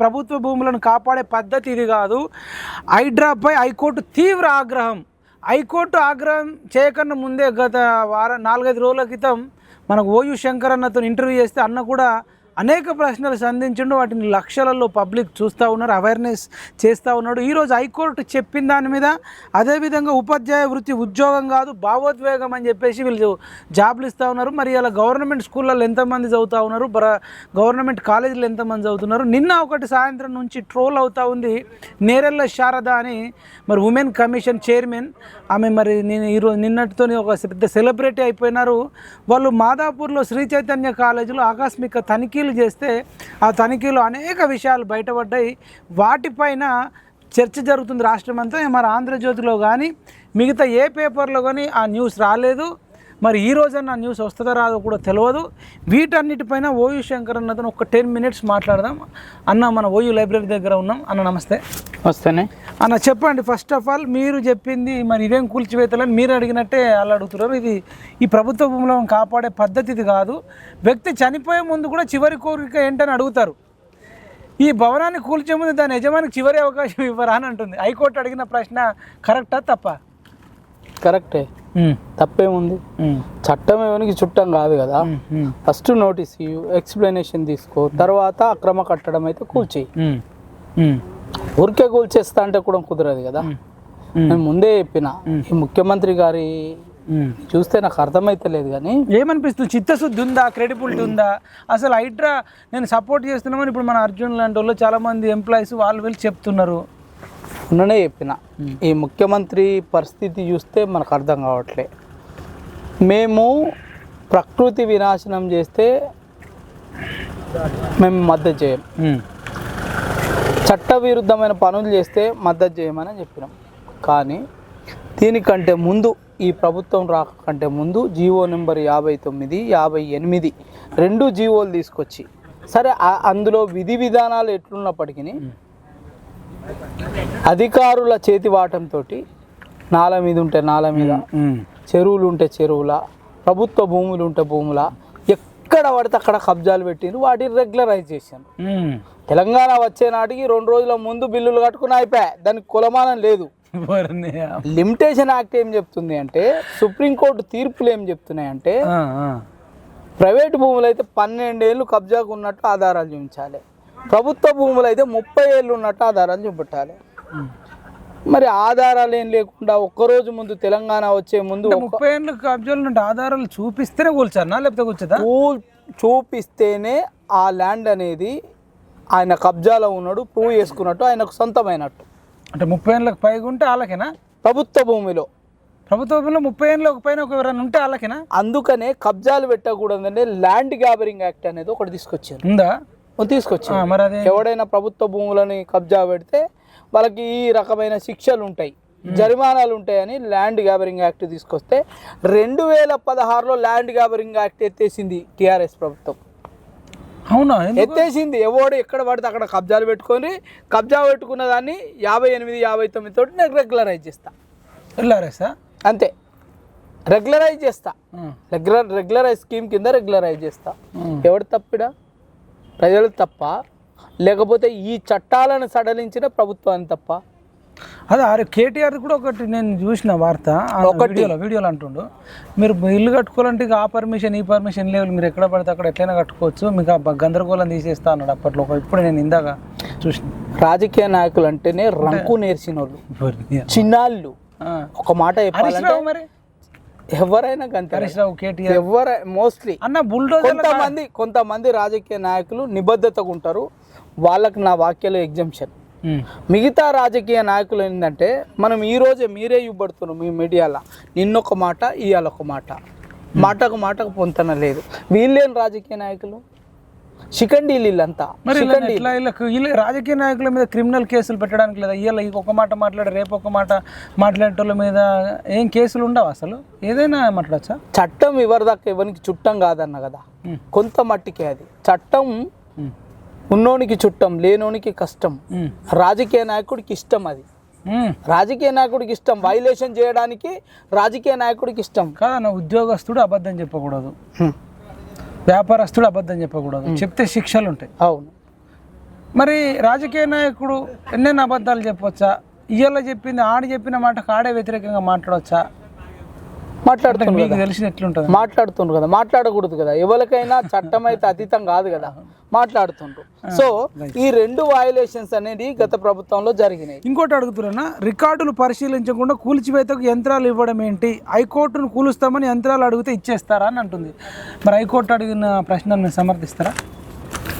ప్రభుత్వ భూములను కాపాడే పద్ధతి ఇది కాదు. హైడ్రాపై హైకోర్టు తీవ్ర ఆగ్రహం. హైకోర్టు ఆగ్రహం చేయకన్నా ముందే గత వారం నాలుగైదు రోజుల క్రితం మనకు ఓయు శంకర్ అన్నతో ఇంటర్వ్యూ చేస్తే అన్న కూడా అనేక ప్రశ్నలు సంధించిండు. వాటిని లక్షలలో పబ్లిక్ చూస్తూ ఉన్నారు అవేర్నెస్ చేస్తూ ఉన్నాడు. ఈరోజు హైకోర్టు చెప్పిన దాని మీద అదేవిధంగా ఉపాధ్యాయ వృత్తి ఉద్యోగం కాదు భావోద్వేగం అని చెప్పేసి వీళ్ళు జాబ్లు ఇస్తూ ఉన్నారు. మరి ఇలా గవర్నమెంట్ స్కూళ్ళల్లో ఎంతమంది చదువుతూ ఉన్నారు? బర గవర్నమెంట్ కాలేజీలో ఎంతమంది చదువుతున్నారు? నిన్న ఒకటి సాయంత్రం నుంచి ట్రోల్ అవుతా ఉంది. నేరెళ్ళ శారద అని మరి ఉమెన్ కమిషన్ చైర్మన్. ఆమె మరి నేను ఈరోజు నిన్నటితో ఒక పెద్ద సెలబ్రిటీ అయిపోయినారు. వాళ్ళు మాదాపూర్లో శ్రీ చైతన్య కాలేజీలో ఆకస్మిక తనిఖీలు చేస్తే ఆ తనిఖీలో అనేక విషయాలు బయటపడ్డాయి. వాటిపైన చర్చ జరుగుతుంది రాష్ట్రం అంతా మరి ఆంధ్రజ్యోతిలో కానీ మిగతా ఏ పేపర్లో కానీ ఆ న్యూస్ రాలేదు. మరి ఈ రోజన్న న్యూస్ వస్తుందో రాదో కూడా తెలియదు వీటన్నిటిపైన ఓయు శంకర్ అన్నతో ఒక టెన్ మినిట్స్ మాట్లాడదాం. అన్న మన ఓయు లైబ్రరీ దగ్గర ఉన్నాం. అన్న నమస్తే. వస్తేనే. అన్న చెప్పండి. ఫస్ట్ ఆఫ్ ఆల్ మీరు చెప్పింది మరి ఇదేం కూల్చివేతలని మీరు అడిగినట్టే వాళ్ళు అడుగుతున్నారు. ఇది ఈ ప్రభుత్వ భూములను కాపాడే పద్ధతి ఇది కాదు. వ్యక్తి చనిపోయే ముందు కూడా చివరి కోరిక ఏంటని అడుగుతారు. ఈ భవనాన్ని కూల్చే ముందు దాని యజమానికి చివరి అవకాశం ఇవ్వరా అని అంటుంది. హైకోర్టు అడిగిన ప్రశ్న కరెక్టా తప్ప? కరెక్టే. తప్పేముంది? చట్టం ఎవరికి చుట్టం కాదు. కదా ఫస్ట్ నోటీస్ ఇవ్వు ఎక్స్ప్లెనేషన్ తీసుకో తర్వాత అక్రమ కట్టడం అయితే కూల్చేయి. ఊరికే కూల్చేస్తా అంటే కూడా కుదరదు కదా. నేను ముందే చెప్పిన ఈ ముఖ్యమంత్రి గారి చూస్తే నాకు అర్థమైతలేదు కానీ. ఏమనిపిస్తుంది? చిత్తశుద్ధి ఉందా? క్రెడిబిలిటీ ఉందా? అసలు హైడ్రా నేను సపోర్ట్ చేస్తున్నామని ఇప్పుడు మన అర్జున్ లాంటి వాళ్ళు చాలామంది ఎంప్లాయీస్ వాళ్ళు వెళ్ళి చెప్తున్నారు. మొన్ననే చెప్పిన. ఈ ముఖ్యమంత్రి పరిస్థితి చూస్తే మనకు అర్థం కావట్లే. మేము ప్రకృతి వినాశనం చేస్తే మేము మద్దతు చేయం. చట్టవిరుద్ధమైన పనులు చేస్తే మద్దతు చేయమని చెప్పినాం. కానీ దీనికంటే ముందు ఈ ప్రభుత్వం రాకంటే ముందు జీవో నెంబర్ యాభై తొమ్మిది యాభై ఎనిమిది రెండు జీవోలు తీసుకొచ్చి సరే అందులో విధి విధానాలు ఎట్లున్నప్పటికీ అధికారుల చేతివాటంతో నాల మీద ఉంటే నాల మీద చెరువులు ఉంటే చెరువుల ప్రభుత్వ భూములు ఉంటే భూముల ఎక్కడ పడితే అక్కడ కబ్జాలు పెట్టిండ్రు వాటిని రెగ్యులరైజ్ చేశారు తెలంగాణ వచ్చే నాటికి రెండు రోజుల ముందు బిల్లులు కట్టుకుని అయిపోయా దానికి కులమానం లేదు. లిమిటేషన్ యాక్ట్ ఏం చెప్తుంది అంటే సుప్రీంకోర్టు తీర్పులు ఏం చెప్తున్నాయి అంటే ప్రైవేట్ భూములు అయితే పన్నెండేళ్ళు కబ్జాకు ఉన్నట్టు ఆధారాలు చూపించాలి. ప్రభుత్వ భూములు అయితే ముప్పై ఏళ్ళు ఉన్నట్టు ఆధారాలు చూపెట్టాలి మరి ఆధారాలు ఏం లేకుండా ఒక్కరోజు ముందు తెలంగాణ వచ్చే ముందు ముప్పై ఏళ్ళ కబ్జాలు నుండి ఆధారాలు చూపిస్తేనే కూల్చారనా లేకపోతే కూర్చోదా చూపిస్తేనే ఆ ల్యాండ్ అనేది ఆయన కబ్జాలో ఉన్నాడు ప్రూవ్ చేసుకున్నట్టు ఆయనకు సొంతమైనట్టు. అంటే ముప్పై ఏళ్ళకి పైగా ఉంటే వాళ్ళకేనా ప్రభుత్వ భూమిలో. ప్రభుత్వంలో ముప్పై ఏళ్ళ ఒక పైన ఒక ఎవరైనా ఉంటే వాళ్ళకేనా అందుకనే కబ్జాలు పెట్టకూడదంటే ల్యాండ్ గ్యాబరింగ్ యాక్ట్ అనేది ఒకటి తీసుకొచ్చారు. ఉందా? తీసుకొచ్చారు. మరి అదే ఎవడైనా ప్రభుత్వ భూములని కబ్జా పెడితే వాళ్ళకి ఈ రకమైన శిక్షలు ఉంటాయి. జరిమానాలు ఉంటాయని ల్యాండ్ గ్యాబరింగ్ యాక్ట్ తీసుకొస్తే రెండు వేల పదహారులో ల్యాండ్ గ్యాబరింగ్ యాక్ట్ ఎత్తేసింది టిఆర్ఎస్ ప్రభుత్వం. అవునా? ఎత్తేసింది. ఎవడు ఎక్కడ పడితే అక్కడ కబ్జాలు పెట్టుకొని కబ్జా పెట్టుకున్న దాన్ని యాభై ఎనిమిది యాభై తొమ్మిది తోటి నేను రెగ్యులరైజ్ చేస్తా. వెళ్ళారేసా అంతే. రెగ్యులరైజ్ చేస్తా. రెగ్యులర్ రెగ్యులరైజ్ స్కీమ్ కింద రెగ్యులరైజ్ చేస్తా. ఎవడు తప్పిడా? ప్రజలు తప్ప లేకపోతే ఈ చట్టాలను సడలించిన ప్రభుత్వాన్ని తప్ప. అదే అరే కేటీఆర్ కూడా ఒకటి నేను చూసిన వార్త. వీడియోలో వీడియోలో అంటుండు. మీరు ఇల్లు కట్టుకోవాలంటే ఆ పర్మిషన్ ఈ పర్మిషన్ లేవు. మీరు ఎక్కడ పడితే అక్కడ ఎట్లయినా కట్టుకోవచ్చు. మీకు ఆ గందరగోళం తీసేస్తా అన్నాడు అప్పట్లో. ఇప్పుడు నేను ఇందాక చూసిన. రాజకీయ నాయకులు అంటేనే రంకు నేర్చిన వాళ్ళు చిన్నాళ్ళు. ఒక మాట మరి? ఎవరైనా కేటీఆర్. ఎవరై మోస్ట్లీ. అన్న బుల్డోజర్ కొంతమంది కొంతమంది రాజకీయ నాయకులు నిబద్ధతగా ఉంటారు వాళ్ళకి నా వాక్యాలు ఎగ్జంప్షన్. మిగతా రాజకీయ నాయకులు ఏంటంటే మనం ఈ రోజే మీరే ఇవ్వబడుతున్నాం మీ మీడియాలో. నిన్నొక మాట ఇవాళ ఒక మాట. మాటకు మాటకు పొంతన లేదు. వీళ్ళేం రాజకీయ నాయకులు? శిఖండి వీళ్ళంతా. మరి ఇలా శిఖండి. ఎట్లా వీళ్ళకు వీళ్ళ రాజకీయ నాయకుల మీద క్రిమినల్ కేసులు పెట్టడానికి లేదా ఇవాళ ఒక మాట మాట్లాడి రేపు ఒక మాట మాట్లాడేటోళ్ళ మీద ఏం కేసులు ఉండవు అసలు? ఏదైనా మాట్లాడచ్చా? చట్టం ఎవరిదాకా ఎవరికి చుట్టం కాదన్న కదా. కొంత మట్టికే అది. చట్టం ఉన్నోనికి చుట్టం లేనోనికి కష్టం. రాజకీయ నాయకుడికి ఇష్టం అది. రాజకీయ నాయకుడికి ఇష్టం. వైలేషన్ చేయడానికి రాజకీయ నాయకుడికి ఇష్టం. కాదన్న ఉద్యోగస్తుడు అబద్ధం చెప్పకూడదు. వ్యాపారస్తుడు అబద్ధం చెప్పకూడదు. చెప్తే శిక్షలు ఉంటాయి అవును. మరి రాజకీయ నాయకుడు ఎన్నెన్ని అబద్ధాలు చెప్పొచ్చా? ఇయ్యాల చెప్పింది ఆడ చెప్పిన మాట కాడే వ్యతిరేకంగా మాట్లాడవచ్చా మాట్లాడుతున్నారు ఎట్లుంటుంది మాట్లాడుతుండ్రు కదా. మాట్లాడకూడదు కదా. ఎవరికైనా చట్టం అయితే అతీతం కాదు కదా. మాట్లాడుతుండ్రు. సో ఈ రెండు వయలేషన్స్ అనేది గత ప్రభుత్వంలో జరిగినాయి. ఇంకోటి అడుగుతున్నా రికార్డులు పరిశీలించకుండా కూల్చివేతకు యంత్రాలు ఇవ్వడం ఏంటి? హైకోర్టును కూలుస్తామని యంత్రాలు అడిగితే ఇచ్చేస్తారా అని అంటుంది. మరి హైకోర్టు అడిగిన ప్రశ్నను సమర్థిస్తారా?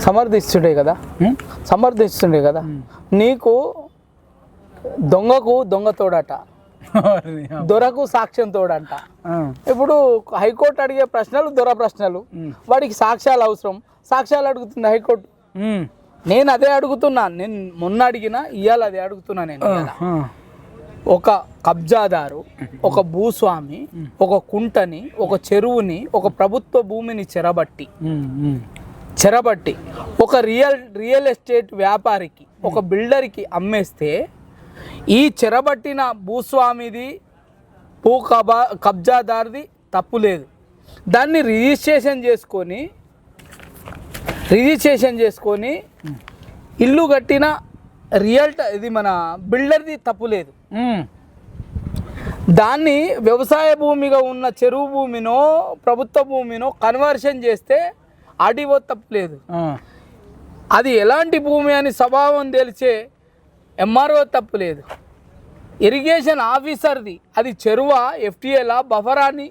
సమర్థిస్తుండే కదా? సమర్థిస్తుండే కదా. నీకు దొంగకు దొంగ తోడట. దొరకు సాక్ష్యం తోడంట. ఇప్పుడు హైకోర్టు అడిగే ప్రశ్నలు దొర ప్రశ్నలు. వాడికి సాక్ష్యాలు అవసరం. సాక్ష్యాలు అడుగుతుంది హైకోర్టు. నేను అదే అడుగుతున్నా. నేను మొన్న అడిగినా ఇవాళ అదే అడుగుతున్నా నేను. ఒక కబ్జాదారు ఒక భూస్వామి ఒక కుంటని ఒక చెరువుని ఒక ప్రభుత్వ భూమిని చెరబట్టి. చెరబట్టి. ఒక రియల్ రియల్ ఎస్టేట్ వ్యాపారికి ఒక బిల్డర్కి అమ్మేస్తే ఈ చెరబట్టిన భూస్వామిది భూ కబా కబ్జాదారుది తప్పు లేదు దాన్ని రిజిస్ట్రేషన్ చేసుకొని రిజిస్ట్రేషన్ చేసుకొని ఇల్లు కట్టిన రియల్ ఇది మన బిల్డర్ది తప్పు లేదు. దాన్ని వ్యవసాయ భూమిగా ఉన్న చెరువు భూమినో ప్రభుత్వ భూమినో కన్వర్షన్ చేస్తే ఆర్డీఓ తప్పలేదు ఆ. అది ఎలాంటి భూమి అని స్వభావం తెలిసే ఎంఆర్ఓ తప్పులేదు ఇరిగేషన్ ఆఫీసర్ది అది చెరువ ఎఫ్టీఏలా బఫరా అని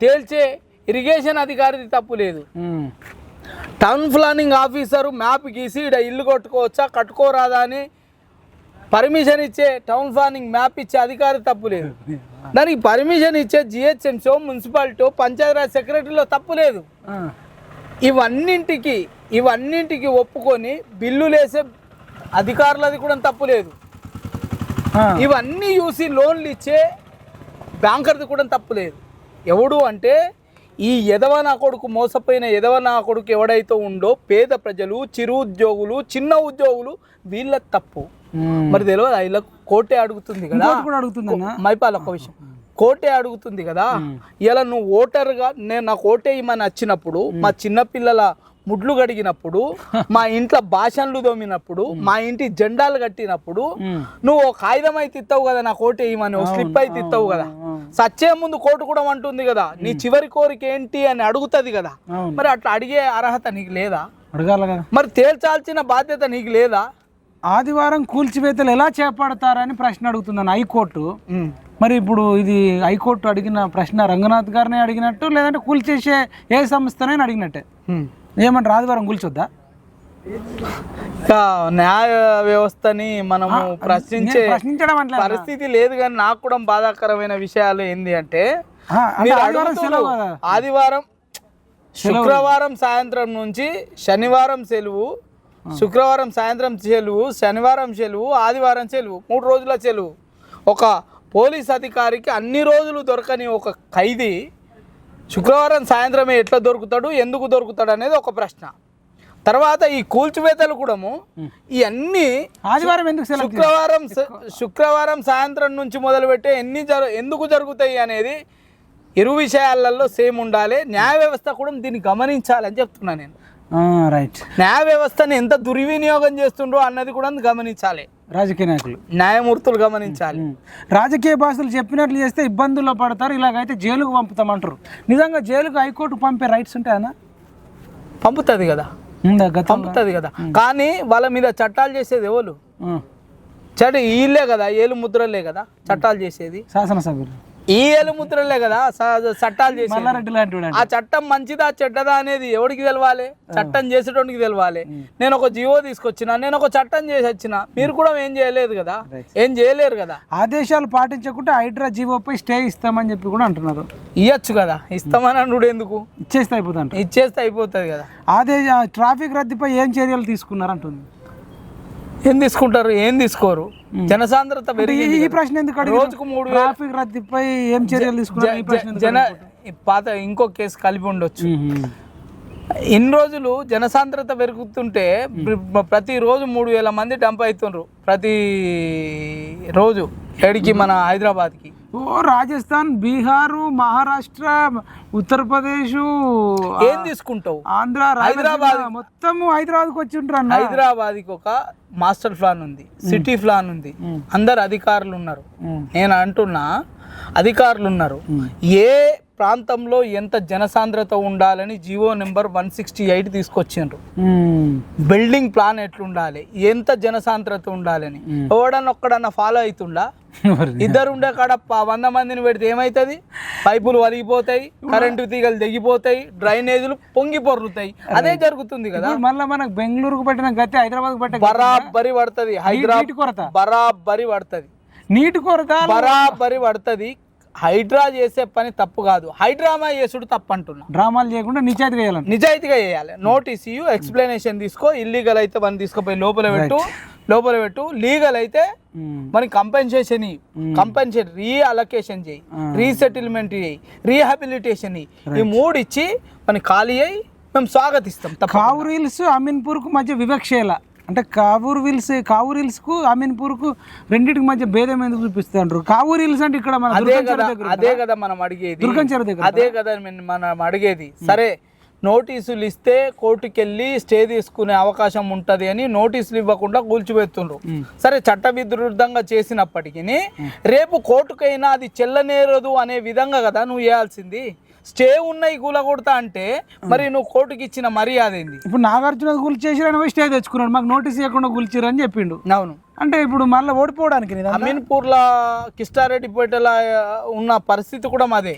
తేల్చే ఇరిగేషన్ అధికారిది తప్పులేదు um. Town planning officer map గీసి ఇక్కడ ఇల్లు కట్టుకోవచ్చా కట్టుకోరాదా అని పర్మిషన్ ఇచ్చే టౌన్ ప్లానింగ్ మ్యాప్ ఇచ్చే అధికారి తప్పు లేదు దానికి పర్మిషన్ ఇచ్చే జిహెచ్ఎంసీ మున్సిపాలిటీ పంచాయతీరాజ్ సెక్రటరీలో తప్పు లేదు. ఇవన్నింటికి ఇవన్నింటికి ఒప్పుకొని బిల్లులు వేసే అధికారులది కూడా తప్పు లేదు. ఇవన్నీ చూసి లోన్లు ఇచ్చే బ్యాంకర్ది కూడా తప్పు లేదు. ఎవడు అంటే ఈ ఎదవ నా కొడుకు మోసపోయిన ఎదవ నా కొడుకు ఎవడైతే ఉండో పేద ప్రజలు చిరు ఉద్యోగులు చిన్న ఉద్యోగులు వీళ్ళ తప్పు. మరి తెలియదు ఇలా కోటే అడుగుతుంది కదా. అడుగుతుందన్నా? మైపాల్ ఒక విషయం. కోటే అడుగుతుంది కదా. ఇలా నువ్వు ఓటర్గా నేను నాకు ఓటే ఇమ్మని వచ్చినప్పుడు మా చిన్నపిల్లల ముడ్లు గడిగినప్పుడు మా ఇంట్లో భాషన్లు దోమినప్పుడు మా ఇంటి జెండాలు కట్టినప్పుడు. నువ్వు ఒక కాగితం అయితే ఇస్తావు కదా నాకు ఓటే ఇమ్మని ఒక స్లిప్ అయితే ఇస్తావు కదా. సచ్చే ముందు కోర్టు కూడా అంటుంది కదా నీ చివరి కోరిక ఏంటి అని అడుగుతుంది కదా. మరి అట్లా అడిగే అర్హత నీకు లేదా? అడగాల కదా. మరి తేల్చాల్సిన బాధ్యత నీకు లేదా? ఆదివారం కూల్చివేతలు ఎలా చేపడతారని ప్రశ్న అడుగుతుందని హైకోర్టు. మరి ఇప్పుడు ఇది హైకోర్టు అడిగిన ప్రశ్న రంగనాథ్ గారిని అడిగినట్టు లేదంటే కూల్చేసే ఏ సంస్థనైనా అడిగినట్టే. ఏమంటారు? ఆదివారం కూల్చొద్దా? న్యాయ వ్యవస్థని మనము ప్రశ్నించే పరిస్థితి లేదు కానీ నాకు కూడా బాధాకరమైన విషయాలు ఏంది అంటే ఆదివారం శుక్రవారం సాయంత్రం నుంచి శనివారం సెలవు శుక్రవారం సాయంత్రం సెలవు శనివారం సెలవు ఆదివారం సెలవు మూడు రోజుల సెలవు. ఒక పోలీస్ అధికారికి అన్ని రోజులు దొరకని ఒక ఖైదీ శుక్రవారం సాయంత్రమే ఎట్లా దొరుకుతాడు ఎందుకు దొరుకుతాడు అనేది ఒక ప్రశ్న. తర్వాత ఈ కూల్చివేతలు కూడాము ఇవన్నీ ఆదివారం ఎందుకు శుక్రవారం శుక్రవారం సాయంత్రం నుంచి మొదలుపెట్టే ఎన్ని జరు ఎందుకు జరుగుతాయి అనేది ఇరు విషయాలలో సేమ్ ఉండాలి. న్యాయ వ్యవస్థ కూడా దీన్ని గమనించాలని చెప్తున్నా నేను. రైట్. న్యాయ వ్యవస్థని ఎంత దుర్వినియోగం చేస్తుండ్రో అన్నది కూడా గమనించాలి. రాజకీయ నాయకులు. న్యాయమూర్తులు గమనించాలి. రాజకీయ భాషలు చెప్పినట్లు చేస్తే ఇబ్బందుల్లో పడతారు ఇలాగైతే జైలుకు పంపుతామంటారు నిజంగా జైలుకు హైకోర్టు పంపే రైట్స్ ఉంటాయనా పంపుతుంది కదా. పంపుతుంది కదా. కానీ వాళ్ళ మీద చట్టాలు చేసేది ఎవరు. చట్ట వీళ్ళే కదా ఏలు ముద్రలే కదా చట్టాలు చేసేది. శాసనసభ్యులు. ఈ ఏలు ముద్రలే కదా చట్టాలు వాడు ఆ చట్టం మంచిదా చెడ్డదా అనేది ఎవరికి తెలవాలి? చట్టం చేసేటోనికి తెలవాలి. నేను ఒక జీవో తీసుకొచ్చిన నేను ఒక చట్టం చేసి వచ్చిన మీరు కూడా ఏం చేయలేదు కదా? ఏం చేయలేరు కదా? ఆదేశాలు పాటించకుంటే హైడ్రా జీవోపై స్టే ఇస్తామని చెప్పి కూడా అంటున్నారు. ఇయ్యచ్చు కదా? ఇస్తామని అనుడు ఎందుకు? ఇచ్చేస్తే అయిపోతుంట ఇచ్చేస్తే అయిపోతుంది కదా. ఆదేశ ట్రాఫిక్ రద్దీపై ఏం చర్యలు తీసుకున్నారు అంటుంది. ఏం తీసుకుంటారు ఏం తీసుకోరు? జనసాంద్రత పెరిగింది ఈ. ప్రశ్న ఎందుకు రోజుకు మూడు ట్రాఫిక్ రద్దీపై ఏం చర్యలు తీసుకున్నారు? ఈ ప్రశ్న ఎందుకు జన పాత ఇంకో కేసు కలిపి ఉండొచ్చు. ఇన్ని రోజులు జనసాంద్రత పెరుగుతుంటే ప్ర- ప్రతిరోజు మూడు వేల మంది డంప్ అవుతుండ్రు. ప్రతి రోజు ఏడికి మన హైదరాబాద్కి. ఓ రాజస్థాన్ బీహారు మహారాష్ట్ర ఉత్తరప్రదేశ్ ఏం తీసుకుంటావు? ఆంధ్ర హైదరాబాద్. మొత్తం హైదరాబాద్కి వచ్చి ఉంటారు అన్న. హైదరాబాద్కి ఒక మాస్టర్ ప్లాన్ ఉంది సిటీ ప్లాన్ ఉంది. అందరు అధికారులు ఉన్నారు. నేను అంటున్నా అధికారులు ఉన్నారు. ఏ ప్రాంతంలో ఎంత జనసాంద్రత ఉండాలని GO number one sixty eight తీసుకొచ్చిండ్రు. బిల్డింగ్ ప్లాన్ ఎట్లుండాలి? ఎంత జనసాంద్రత ఉండాలని? ఎవడన్నా ఒక్కడన్నా ఫాలో అవుతుండా? ఇద్దరు ఉండే కాడ వంద మందిని పెడితే ఏమవుతుంది పైపులు వలిగిపోతాయి కరెంటు తీగలు తెగిపోతాయి డ్రైనేజీలు పొంగి పొర్లుతాయి. అదే జరుగుతుంది కదా. మళ్ళీ మనకు బెంగళూరుకు పెట్టిన గతి హైదరాబాద్ పెట్టిన బరాబరి పడుతుంది. హైదరాబాద్ కొరత. బరాబరి పడుతుంది. నీటి కొరత బరాబరి పడుతుంది. హైడ్రా చేసే పని తప్పు కాదు. హైడ్రామా చేసుడు తప్పు అంటున్నా డ్రామాలు చేయకుండా నిశ్చేత వేయాలని నిజాయితీగా చేయాలి. నోటీస్ ఇయ్యు ఎక్స్ప్లెనేషన్ తీసుకో ఇల్లీగల్ అయితే మనం తీసుకుపోయి లోపల పెట్టు. లోపల పెట్టు. లీగల్ అయితే. మరి కంపెన్సేషన్ కంపెన్సేషన్ రీ అలొకేషన్ చేయి. రీసెటిల్మెంట్ చేయి. రీహాబిలిటేషన్ ఈ మూడు ఇచ్చి మన ఖాళీ అయ్యి మేము స్వాగతిస్తాం తప్ప కావూరు హిల్స్ అమీన్పూర్కు మధ్య వివక్షేల. అంటే కావూరు హిల్స్ కావూరు హిల్స్కు అమీన్పూర్కు రెండింటికి మధ్య భేదం ఎందుకు చూపిస్తుంటారు కావూరు హిల్స్ అంటే ఇక్కడ మన అదే కదా అదే కదా మనం అడిగేది. దుర్గం చెరువు దగ్గర అదే కదా మనం అడిగేది. సరే నోటీసులు ఇస్తే కోర్టుకి వెళ్ళి స్టే తీసుకునే అవకాశం ఉంటది అని నోటీసులు ఇవ్వకుండా కూల్చిపెడుతుండ్రు సరే చట్ట విరుద్ధంగా చేసినప్పటికీ రేపు కోర్టుకైనా అది చెల్లనేరదు అనే విధంగా కదా నువ్వు చేయాల్సింది. స్టే ఉన్నాయి కూలగొడతా అంటే మరి నువ్వు కోర్టుకి ఇచ్చిన మర్యాద ఏంది? ఇప్పుడు నాగార్జున కూల్చేసిరని పోయి స్టే తెచ్చుకున్నాడు మాకు నోటీస్ ఇవ్వకుండా కూల్చిరు అని చెప్పిండు. అవును. అంటే ఇప్పుడు మళ్ళీ ఓడిపోవడానికి? అమీన్పూర్ల కిష్టారెడ్డిపేటల ఉన్న పరిస్థితి కూడా మాదే.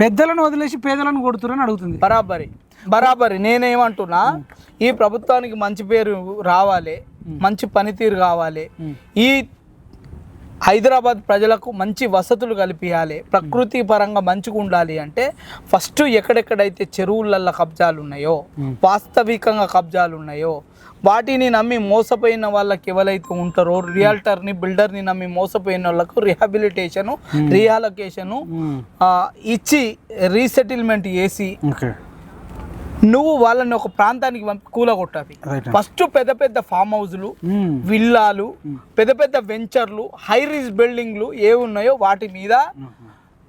పెద్దలను వదిలేసి పేదలను కొడుతురని అడుగుతుంది. బరాబరి. బరాబరి. నేనేమంటున్నా ఈ ప్రభుత్వానికి మంచి పేరు రావాలి మంచి పనితీరు కావాలి. ఈ హైదరాబాద్ ప్రజలకు మంచి వసతులు కల్పించాలి ప్రకృతి పరంగా మంచిగా ఉండాలి అంటే ఫస్ట్ ఎక్కడెక్కడైతే చెరువులల్లో కబ్జాలు ఉన్నాయో వాస్తవికంగా కబ్జాలు ఉన్నాయో వాటిని నమ్మి మోసపోయిన వాళ్ళకి ఎవరైతే ఉంటారో రియాల్టర్ని బిల్డర్ని నమ్మి మోసపోయిన వాళ్ళకు రిహాబిలిటేషను రీహాలొకేషను ఆ, ఇచ్చి రీసెటిల్మెంట్ చేసి నువ్వు వాళ్ళని ఒక ప్రాంతానికి కూలగొట్టాలి. ఫస్ట్ పెద్ద పెద్ద ఫామ్ హౌస్లు విల్లాలు పెద్ద పెద్ద వెంచర్లు హై రిస్ బిల్డింగ్లు ఏ ఉన్నాయో వాటి మీద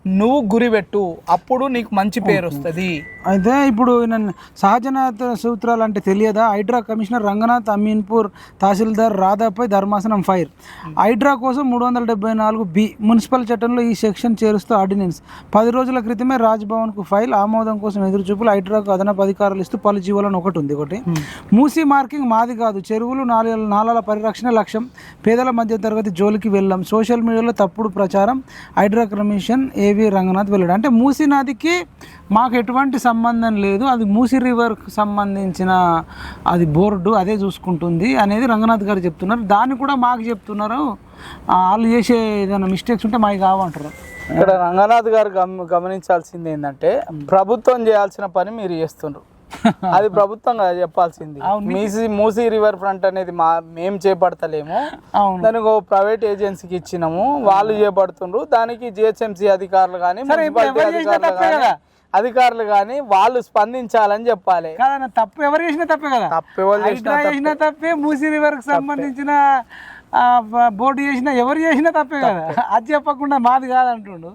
నువ్వు గురిపెట్టు అప్పుడు నీకు మంచి పేరు వస్తుంది అయితే ఇప్పుడు నన్ను సహజనాథ సూత్రాలు అంటే తెలియదా? హైడ్రా కమిషనర్ రంగనాథ్ అమీన్పూర్ తహసీల్దార్ రాధాపై ధర్మాసనం ఫైర్. హైడ్రా కోసం మూడు వందల డెబ్బై నాలుగు బి మున్సిపల్ చట్టంలో ఈ సెక్షన్ చేరుస్తూ ఆర్డినెన్స్. పది రోజుల క్రితమే రాజ్భవన్కు ఫైల్ ఆమోదం కోసం ఎదురుచూపులు హైడ్రాకు అదనపు అధికారులు ఇస్తూ పలు జీవోలను ఒకటి. ఉంది ఒకటి మూసీ మార్కింగ్ మాది కాదు. చెరువులు నాల నాలాల పరిరక్షణ లక్ష్యం. పేదల మధ్య తరగతి జోలికి వెళ్ళాం. సోషల్ మీడియాలో తప్పుడు ప్రచారం. హైడ్రా కమిషన్ ఏవి రంగనాథ్ వెళ్ళాడు. అంటే మూసీ నదికి మాకు ఎటువంటి సంబంధం లేదు. అది మూసీ రివర్కి సంబంధించిన అది బోర్డు అదే చూసుకుంటుంది అనేది రంగనాథ్ గారు చెప్తున్నారు. దాన్ని కూడా మాకు చెప్తున్నారు. వాళ్ళు చేసే ఏదైనా మిస్టేక్స్ ఉంటే మాకు కావంటారు. ఇక్కడ రంగనాథ్ గారు గమ గమనించాల్సింది ఏంటంటే ప్రభుత్వం చేయాల్సిన పని మీరు చేస్తుండ్రు. అది ప్రభుత్వం కదా చెప్పాల్సింది. మీసి మూసీ రివర్ ఫ్రంట్ అనేది మా మేము చేపడతలేము. దానికి ఒక ప్రైవేట్ ఏజెన్సీకి ఇచ్చినాము. వాళ్ళు చేపడుతుండ్రు. దానికి జిహెచ్ఎంసీ అధికారులు కానీ అధికారులు తప్పే కానీ కదా. అధికారులు కానీ వాళ్ళు స్పందించాలని చెప్పాలి. తప్పు ఎవరు చేసినా తప్పే కదా? తప్పు ఎవరు చేసినా తప్పే. మూసీ రివర్కి సంబంధించిన ఆ, బ- బోర్డు చేసినా ఎవరు చేసినా తప్పే కదా? అది చెప్పకుండా మాది కాదంటుండు.